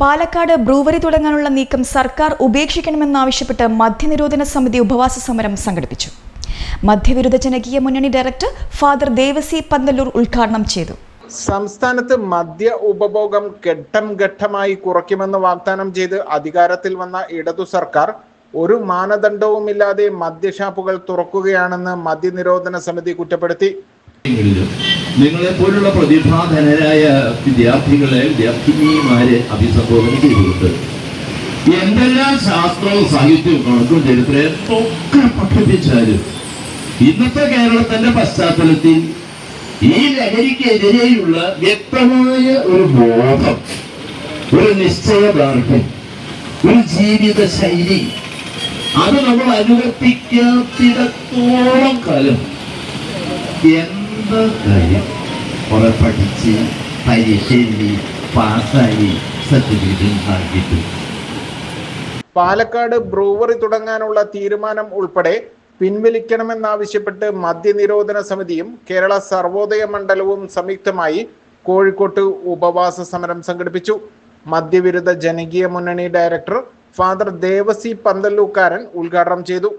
Palakkad brewery തുടങ്ങാനുള്ള നീക്കം സർക്കാർ ഉപേക്ഷിക്കണമെന്നാവശ്യപ്പെട്ട് മദ്യനിരോധന സമിതി ഉപവാസ സമരം സംഘടിപ്പിച്ചു. മദ്യവിരുദ്ധ ജനകീയ മുന്നണി ഡയറക്ടർ ഫാദർ ദേവസി പന്തല്ലൂർ ഉദ്ഘാടനം ചെയ്തു. സംസ്ഥാനത്ത് മദ്യ ഉപഭോഗം ഘട്ടം ഘട്ടമായി കുറയ്ക്കുമെന്ന് വാഗ്ദാനം ചെയ്ത് അധികാരത്തിൽ വന്ന ഇടതു സർക്കാർ ഒരു മാനദണ്ഡവുമില്ലാതെ മദ്യഷാപ്പുകൾ തുറക്കുകയാണെന്ന് മദ്യനിരോധന സമിതി കുറ്റപ്പെടുത്തി. നിങ്ങളെ പോലുള്ള പ്രതിഭാധനരായ വിദ്യാർത്ഥികളെ വിദ്യാർത്ഥിനിമാരെ അഭിസംബോധന ചെയ്തുകൊണ്ട് എന്തെല്ലാം ശാസ്ത്രവും സാഹിത്യവും കണക്കും ചരിത്രവും ഒക്കെ പഠിപ്പിച്ചാലും ഇന്നത്തെ കേരളത്തിന്റെ പശ്ചാത്തലത്തിൽ ഈ ലഹരിക്കെതിരെയുള്ള വ്യക്തമായ ഒരു ബോധം ഒരു നിശ്ചയദാർഢ്യം ഒരു ജീവിത ശൈലി അത് നമ്മൾ അനുവർത്തിക്കാത്തിടത്തോളം കാലം എന്ത് കുറെ പഠിച്ച് പരീക്ഷ എഴുതി പാസ്സായി സർട്ടിഫിക്കറ്റ് പാലക്കാട് ബ്രൂവറി തുടങ്ങാനുള്ള തീരുമാനം ഉൾപ്പെടെ പിൻവലിക്കണമെന്നാവശ്യപ്പെട്ട് മദ്യനിരോധന സമിതിയും കേരള സർവോദയ മണ്ഡലവും സംയുക്തമായി കോഴിക്കോട്ട് ഉപവാസ സമരം സംഘടിപ്പിച്ചു. മദ്യവിരുദ്ധ ജനകീയ മുന്നണി ഡയറക്ടർ ഫാദർ ദേവസി പന്തല്ലൂക്കാരൻ ഉദ്ഘാടനം ചെയ്തു.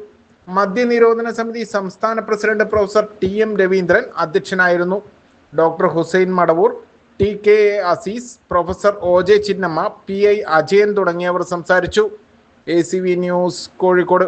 മദ്യനിരോധന സമിതി സംസ്ഥാന president professor T M Raveendran അധ്യക്ഷനായിരുന്നു. Doctor Hussain Madavoor T K A Aziz professor O J Chinnamma P I Ajayan തുടങ്ങിയവർ സംസാരിച്ചു. A C V news Kozhikode.